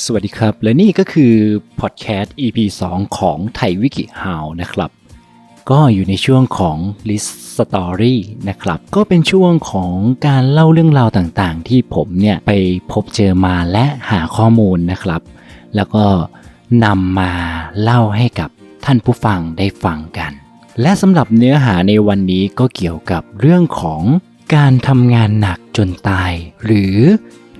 สวัสดีครับ และนี่ก็คือพอดแคสต์ EP 2 ของไทยวิกิฮาวนะครับ ก็อยู่ในช่วงของ List Story นะครับ ก็เป็นช่วงของการเล่าเรื่องราวต่างๆ ที่ผมเนี่ย ไปพบเจอมาและหาข้อมูลนะครับ แล้วก็นำมาเล่าให้กับท่านผู้ฟังได้ฟังกัน และสำหรับเนื้อหาในวันนี้ก็เกี่ยวกับเรื่องของการทำงานหนักจนตาย หรือ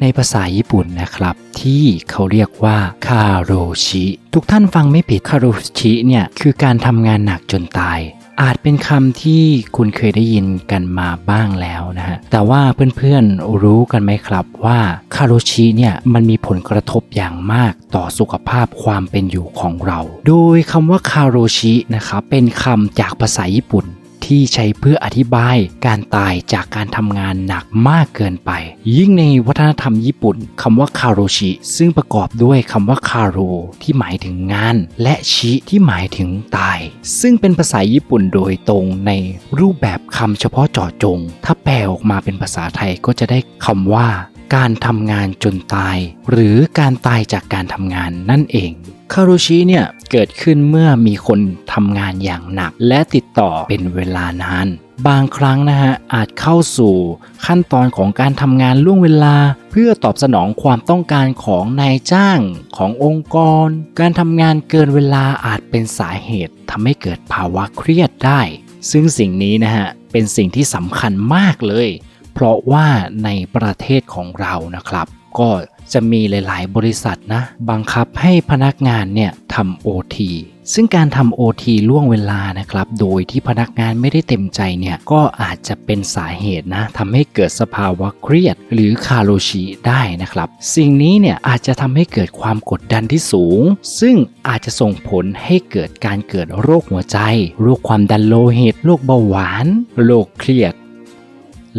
ในภาษาญี่ปุ่นนะครับ ที่เขาเรียกว่าคาโรชิทุกท่านฟังไม่ผิดคาโรชิเนี่ยคือการทำงานหนักจนตาย อาจเป็นคำที่คุณเคยได้ยินกันมาบ้างแล้วนะฮะแต่ว่าเพื่อนๆรู้กันไหมครับว่าคาโรชิเนี่ยมันมีผลกระทบอย่างมากต่อสุขภาพความเป็นอยู่ของเรา โดยคำว่าคาโรชินะครับเป็นคำจากภาษาญี่ปุ่น ที่ใช้เพื่ออธิบายการตายจากการทำงานหนักมากเกินไป ยิ่งในวัฒนธรรมญี่ปุ่นคำว่าคาโรชิ ซึ่งประกอบด้วยคำว่าคาโรที่หมายถึงงาน และชิที่หมายถึงตาย ซึ่งเป็นภาษาญี่ปุ่นโดยตรงในรูปแบบคำเฉพาะเจาะจง ถ้าแปลออกมาเป็นภาษาไทยก็จะได้คำว่าการทำงานจนตาย หรือการตายจากการทำงานนั่นเองคารุชิเนี่ย เกิดขึ้นเมื่อมีคนทำงานอย่างหนัก และติดต่อเป็นเวลานาน บางครั้งนะฮะอาจเข้าสู่ขั้นตอนของการทำงานล่วงเวลา เพื่อตอบสนองความต้องการของนายจ้างขององค์กร การทำงานเกินเวลาอาจเป็นสาเหตุทำให้เกิดภาวะเครียดได้ ซึ่งสิ่งนี้นะฮะเป็นสิ่งที่สำคัญมากเลย เพราะว่าในประเทศของเรานะครับ ก็ จะมีหลาย ๆ บริษัทนะบังคับให้พนักงานเนี่ยทำ OT ซึ่งการทำ OT ล่วงเวลานะครับ โดยที่พนักงานไม่ได้เต็มใจเนี่ย ก็อาจจะเป็นสาเหตุนะทำให้เกิดสภาวะเครียด หรือคาโรชิได้นะครับ สิ่งนี้เนี่ยอาจจะทำให้เกิดความกดดันที่สูง ซึ่งอาจจะส่งผลให้เกิดการเกิดโรคหัวใจ โรคความดันโลหิต โรคเบาหวาน โรคเครียด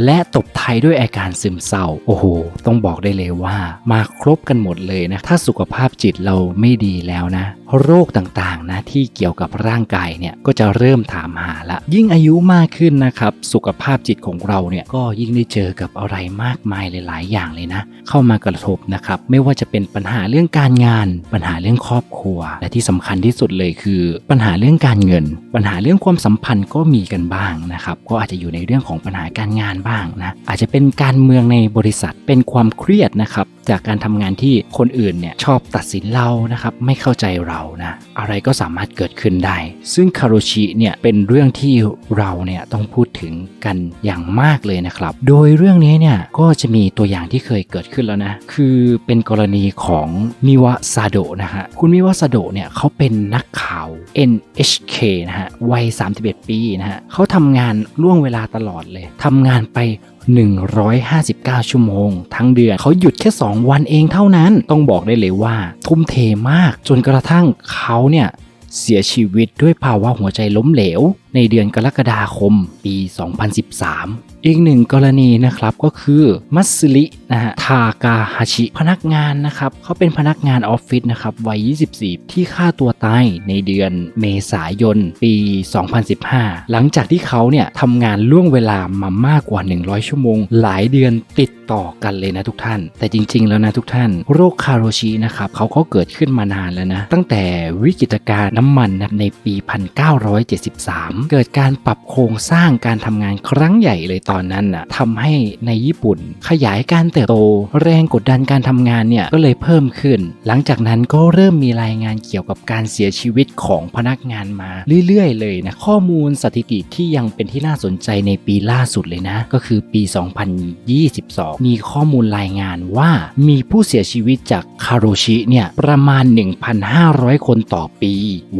และตบไทยด้วยอาการซึมเศร้า โอ้โห ต้องบอกได้เลยว่า มาครบกันหมดเลยนะ ถ้าสุขภาพจิตเราไม่ดีแล้วนะ โรคต่างๆนะที่เกี่ยวกับร่างกายเนี่ยก็จะเริ่มถามหาละ ยิ่งอายุมากขึ้นนะครับสุขภาพจิตของเราเนี่ยก็ยิ่งได้เจอกับอะไรมากมายหลาย ๆ อย่างเลยนะ เข้ามากระทบนะครับไม่ว่าจะเป็นปัญหาเรื่องการงาน ปัญหาเรื่องครอบครัว และที่สำคัญที่สุดเลยคือ ปัญหาเรื่องการเงิน ปัญหาเรื่องความสัมพันธ์ก็มีกันบ้างนะครับก็อาจจะอยู่ในเรื่องของปัญหาการงานบ้างนะอาจจะเป็นการเมืองในบริษัทเป็นความเครียดนะครับจากการทำงานที่คนอื่นเนี่ยชอบตัดสินเรานะครับไม่เข้าใจเรานะอะไรก็สามารถเกิดขึ้นได้ ซึ่งคาโรชิเนี่ยเป็นเรื่องที่เราเนี่ยต้องพูดถึงกันอย่างมากเลยนะครับ โดยเรื่องนี้เนี่ยก็จะมีตัวอย่างที่เคยเกิดขึ้นแล้วนะคือเป็นกรณีของมิวะซาโดนะฮะคุณมิวะซาโดเนี่ยเขาเป็นนักข่าว NHK นะฮะวัย 31 ปีนะฮะเขาทำงานล่วงเวลาตลอดเลยทำงานไป 159 ชั่วโมง ทั้งเดือนเขาหยุดแค่ 2 วันเองเท่านั้น ต้องบอกได้เลยว่า ทุ่มเทมากจนกระทั่งเขาเนี่ยเสียชีวิตด้วยภาวะหัวใจล้มเหลว ในเดือนกรกฎาคมปี 2013 อีกหนึ่งกรณีนะครับก็คือมัตสึรินะฮะทากาฮาชิ พนักงานนะครับเขาเป็นพนักงานออฟฟิศนะครับวัย 24 ที่ฆ่าตัวตายในเดือนเมษายนปี 2015 หลังจากที่เขาเนี่ยทำงานล่วงเวลามามากกว่า 100 ชั่วโมง หลายเดือนติดต่อกันเลยนะทุกท่าน แต่จริง ๆ แล้วนะทุกท่าน โรคคาโรชินะครับเขาก็เกิดขึ้นมานานแล้วนะ ตั้งแต่วิกฤตการณ์น้ำมันนะในปี 1973 เกิดการปรับโครงสร้างการทำงานครั้งใหญ่เลยตอนนั้นนะทำให้ในญี่ปุ่น ขยายการเติบโต แรงกดดันการทำงานเนี่ยก็เลยเพิ่มขึ้น หลังจากนั้นก็เริ่มมีรายงานเกี่ยวกับการเสียชีวิตของพนักงานมาเรื่อยๆ เลยนะข้อมูลสถิติที่ยังเป็นที่น่าสนใจในปีล่าสุดเลยนะ ก็คือปี 2022 มีข้อมูลรายงานว่ามีผู้เสียชีวิตจากคาโรชิเนี่ยประมาณ 1,500 คนต่อปี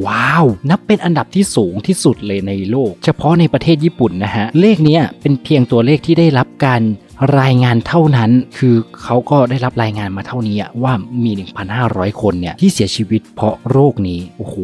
ว้าว นับเป็นอันดับที่สูงที่สุดเลยในโลก เฉพาะในประเทศญี่ปุ่นนะฮะ เลขเนี้ยเป็นเพียงตัวเลขที่ได้รับการรายงานเท่านั้น คือเขาก็ได้รับรายงานมาเท่านี้ว่ามี 1,500 คนเนี่ยที่เสียชีวิตเพราะโรคนี้ โอ้โห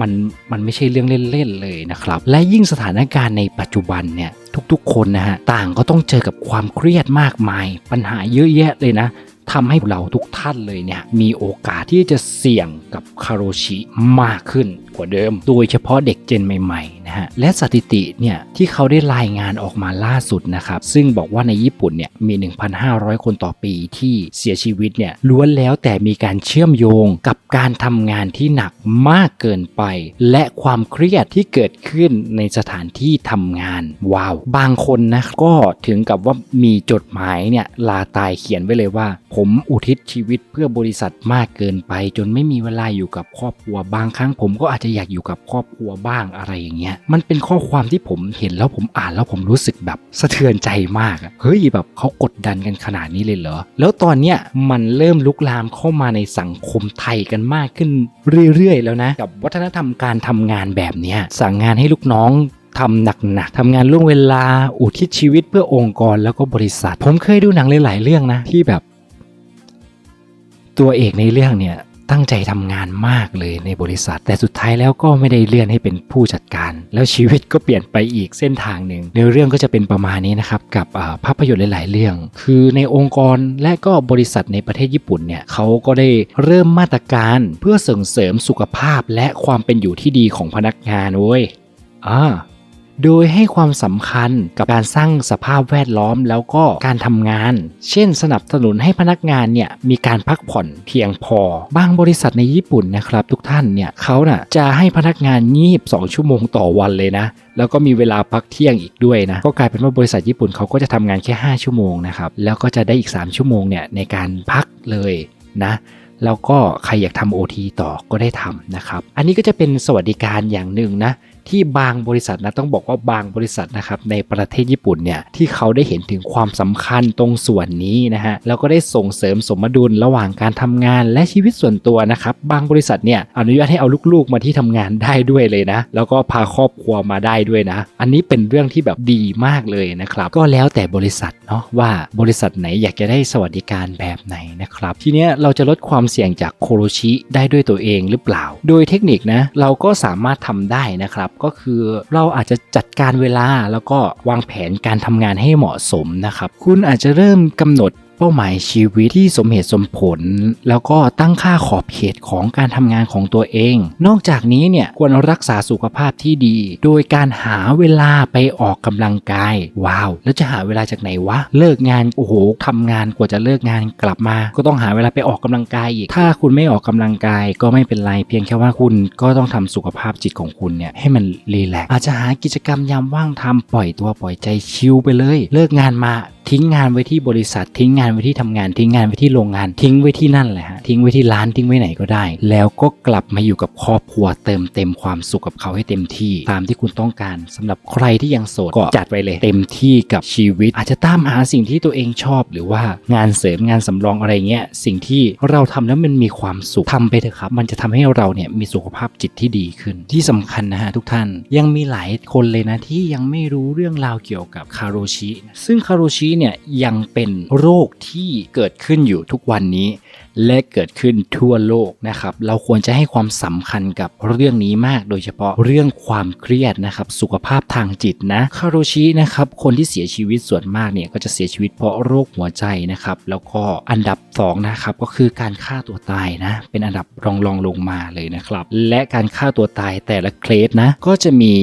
มัน มันไม่ใช่เรื่องเล่นๆเลยนะครับ และยิ่งสถานการณ์ในปัจจุบันเนี่ยทุกๆ คนนะฮะต่างก็ต้องเจอกับความเครียดมากมาย ปัญหาเยอะแยะเลยนะทำให้เราทุกท่านเลยเนี่ยมีโอกาสที่จะเสี่ยงกับคาโรชิมากขึ้นกว่าเดิม โดยเฉพาะเด็กเจนใหม่ๆนะฮะและสถิติเนี่ยที่เขาได้รายงานออกมาล่าสุดนะครับซึ่งบอกว่าในญี่ปุ่นเนี่ยมี 1,500 คนต่อปีที่เสียชีวิตเนี่ยล้วนแล้วแต่มีการเชื่อมโยงกับการทำงานที่หนักมากเกินไป และความเครียดที่เกิดขึ้นในสถานที่ทำงาน ว้าว บางคนนะก็ถึงกับว่ามีจดหมายเนี่ยลาตายเขียนไว้เลยว่า ผมอุทิศชีวิตเพื่อบริษัทมากเกินไป จนไม่มีเวลาอยู่กับครอบครัวบางครั้งผมก็อาจจะอยากอยู่กับครอบครัวบ้างอะไรอย่างเงี้ยมันเป็นข้อความที่ผมเห็นแล้วผมอ่านแล้วผมรู้สึกแบบสะเทือนใจมากอะเฮ้ยแบบเขากดดันกันขนาดนี้เลยเหรอแล้วตอนเนี้ยมันเริ่มลุกลามเข้ามาในสังคมไทยกันมากขึ้นเรื่อยๆ แล้วนะ กับวัฒนธรรมการทำงานแบบเนี้ยสั่งงานให้ลูกน้องทำหนักๆทำงานล่วงเวลาอุทิศชีวิตเพื่อองค์กรแล้วก็บริษัท ผมเคยดูหนังหลายๆเรื่องนะ ที่แบบ ตัวเอกในเรื่องเนี่ย ตั้งใจทำงานมากเลยในบริษัท แต่สุดท้ายแล้วก็ไม่ได้เลื่อนให้เป็นผู้จัดการ แล้วชีวิตก็เปลี่ยนไปอีกเส้นทางหนึ่งเนื้อเรื่องก็จะเป็นประมาณนี้นะครับกับอ่าภาพยนตร์หลาย ๆ เรื่อง คือในองค์กรและก็บริษัทในประเทศญี่ปุ่นเนี่ยเขาก็ได้เริ่มมาตรการเพื่อส่งเสริมสุขภาพและความเป็นอยู่ที่ดีของพนักงานเว้ยอ่า โดยให้ความสำคัญกับการสร้างสภาพแวดล้อมแล้วก็การทำงาน เช่น สนับสนุนให้พนักงานเนี่ยมีการพักผ่อนเพียงพอ บางบริษัทในญี่ปุ่นนะครับ ทุกท่านเนี่ยเขาน่ะจะให้พนักงานงีบ 2 ชั่วโมงต่อวันเลยนะแล้วก็มีเวลาพักเที่ยงอีกด้วยนะ ก็กลายเป็นว่าบริษัทญี่ปุ่นเขาก็จะทำงานแค่ 5 ชั่วโมงนะครับ แล้วก็จะได้อีก 3 ชั่วโมงเนี่ยในการพักเลยนะ แล้วก็ใครอยากทำ OT ต่อก็ได้ทำนะครับ อันนี้ก็จะเป็นสวัสดิการอย่างหนึ่งนะ ที่บางบริษัทนะต้องบอกว่าบางบริษัทนะครับในประเทศญี่ปุ่นเนี่ยที่เขาได้เห็นถึงความสำคัญตรงส่วนนี้นะฮะแล้วก็ได้ส่งเสริมสมดุลระหว่างการทำงานและชีวิตส่วนตัวนะครับบางบริษัทเนี่ยอนุญาตให้เอาลูกๆมาที่ทำงานได้ด้วยเลยนะ แล้วก็พาครอบครัวมาได้ด้วยนะ อันนี้เป็นเรื่องที่แบบดีมากเลยนะครับ ก็แล้วแต่บริษัทเนาะว่าบริษัทไหนอยากจะได้สวัสดิการแบบไหนนะครับ ทีเนี้ยเราจะลดความเสี่ยงจากโคโรชิได้ด้วยตัวเองหรือเปล่า โดยเทคนิคนะเราก็สามารถทำได้นะครับก็คือเราอาจจะจัดการเวลาแล้วก็วางแผนการทำงานให้เหมาะสมนะครับ คุณอาจจะเริ่มกำหนด ป้าหมายชีวิตที่สมเหตุสมผล แล้วก็ตั้งค่าขอบเขตของการทำงานของตัวเอง นอกจากนี้เนี่ยควรรักษาสุขภาพที่ดี โดยการหาเวลาไปออกกำลังกาย ว้าว แล้วจะหาเวลาจากไหนวะ เลิกงานโอ้โหทำงานกว่าจะเลิกงานกลับมา ก็ต้องหาเวลาไปออกกำลังกายอีก ถ้าคุณไม่ออกกำลังกายก็ไม่เป็นไรเพียงแค่ว่าคุณก็ต้องทำสุขภาพจิตของคุณเนี่ยให้มันรีแลกอาจจะหากิจกรรมยามว่างทำปล่อยตัวปล่อยใจชิลไปเลย เลิกงานมาทิ้งงานไว้ที่บริษัท ทิ้งงานไว้ที่ทำงาน ทิ้งงานไว้ที่โรงงาน ทิ้งไว้ที่นั่นแหละฮะทิ้งไว้ที่ร้านทิ้งไว้ไหนก็ได้ แล้วก็กลับมาอยู่กับครอบครัวเติมเต็มความสุขกับเขาให้เต็มที่ ตามที่คุณต้องการสำหรับใครที่ยังโสดก็จัดไว้เลย เต็มที่กับชีวิต อาจจะตามหาสิ่งที่ตัวเองชอบ หรือว่างานเสริมงานสำรองอะไรเงี้ยสิ่งที่เราทำแล้วมันมีความสุขทำไปเถอะครับ มันจะทำให้เราเนี่ยมีสุขภาพจิตที่ดีขึ้น ที่สำคัญนะฮะทุกท่านยังมีหลายคนเลยนะที่ยังไม่รู้เรื่องราวเกี่ยวกับคาโรชิ ซึ่งคาโรชิเนี่ยยังเป็นโรคที่เกิดขึ้นอยู่ทุกวันนี้ และเกิดขึ้นทั่วโลกนะครับ เราควรจะให้ความสำคัญกับเรื่องนี้มากโดยเฉพาะเรื่องความเครียดนะครับ สุขภาพทางจิตนะคาโรชินะครับ คนที่เสียชีวิตส่วนมากเนี่ยก็จะเสียชีวิตเพราะโรคหัวใจนะครับ แล้วก็อันดับ2นะครับก็คือการฆ่าตัวตายนะ เป็นอันดับรองรองลงมาเลยนะครับ และการฆ่าตัวตายแต่ละเคสนะ ก็จะมี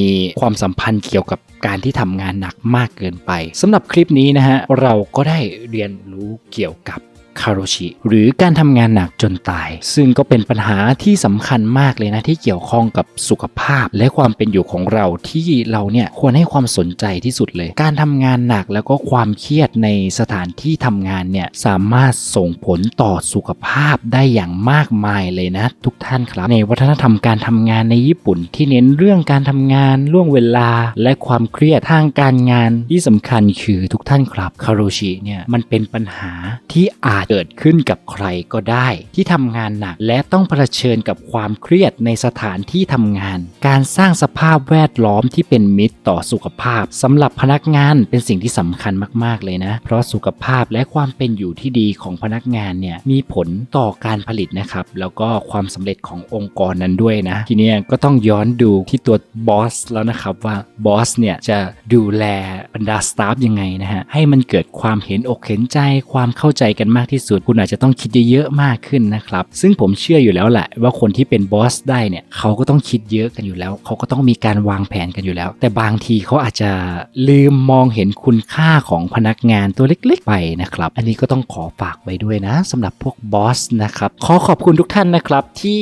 ความสัมพันธ์เกี่ยวกับการที่ทำงานหนักมากเกินไปสำหรับคลิปนี้นะฮะเราก็ได้เรียนรู้เกี่ยวกับ คาโรชิ หรือการทำงานหนักจนตาย ซึ่งก็เป็นปัญหาที่สำคัญมากเลยนะที่เกี่ยวข้องกับสุขภาพและความเป็นอยู่ของเราที่เราเนี่ยควรให้ความสนใจที่สุดเลย การทำงานหนักแล้วก็ความเครียดในสถานที่ทำงานเนี่ยสามารถส่งผลต่อสุขภาพได้อย่างมากมายเลยนะ ทุกท่านครับ ในวัฒนธรรมการทำงานในญี่ปุ่น ที่เน้นเรื่องการทำงานล่วงเวลา และความเครียดทางการงานที่สำคัญคือทุกท่านครับคาโรชิเนี่ยมันเป็นปัญหาที่อาจเกิดขึ้นกับใครก็ได้ ที่ทำงานหนักและต้องเผชิญกับความเครียดในสถานที่ทำงาน การสร้างสภาพแวดล้อมที่เป็นมิตรต่อสุขภาพสำหรับพนักงานเป็นสิ่งที่สำคัญมาก ๆ เลยนะ เพราะสุขภาพและความเป็นอยู่ที่ดีของพนักงานเนี่ยมีผลต่อการผลิตนะครับ แล้วก็ความสำเร็จขององค์กรนั้นด้วยนะ ทีนี้ก็ต้องย้อนดูที่ตัวบอสแล้วนะครับว่าบอสเนี่ยจะดูแลบรรดาสตาฟยังไงนะฮะให้มันเกิดความเห็นอกเห็นใจความเข้าใจกันมากที่สุด คุณอาจจะต้องคิดเยอะๆมากขึ้นนะครับ ซึ่งผมเชื่ออยู่แล้วแหละว่าคนที่เป็นบอสได้เนี่ยเขาก็ต้องคิดเยอะกันอยู่แล้ว เขาก็ต้องมีการวางแผนกันอยู่แล้ว แต่บางทีเขาอาจจะลืมมองเห็นคุณค่าของพนักงานตัวเล็กๆไปนะครับ อันนี้ก็ต้องขอฝากไว้ด้วยนะสำหรับพวกบอสนะครับ ขอขอบคุณทุกท่านนะครับที่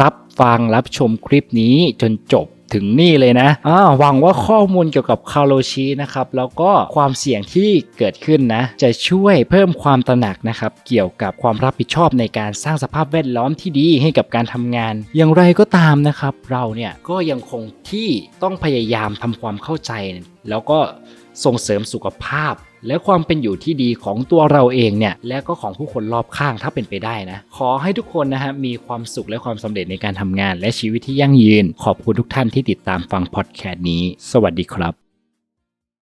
รับฟังรับชมคลิปนี้จนจบ ถึงนี่เลยนะอ่าหวังว่าข้อมูลเกี่ยวกับคาร์โลชีนะครับแล้วก็ความเสี่ยงที่เกิดขึ้นนะ จะช่วยเพิ่มความตระหนักนะครับเกี่ยวกับความรับผิดชอบในการสร้างสภาพแวดล้อมที่ดีให้กับการทำงาน อย่างไรก็ตามนะครับ เราเนี่ยก็ยังคงที่ต้องพยายามทำความเข้าใจ แล้วก็ส่งเสริมสุขภาพ และความเป็นอยู่ที่ดีของตัวเราเองเนี่ยและก็ของผู้คนรอบข้างถ้าเป็นไปได้นะ ขอให้ทุกคนนะฮะมีความสุขและความสำเร็จในการทำงาน และชีวิตที่ยั่งยืน ขอบคุณทุกท่านที่ติดตามฟังพอดแคสต์นี้ สวัสดีครับ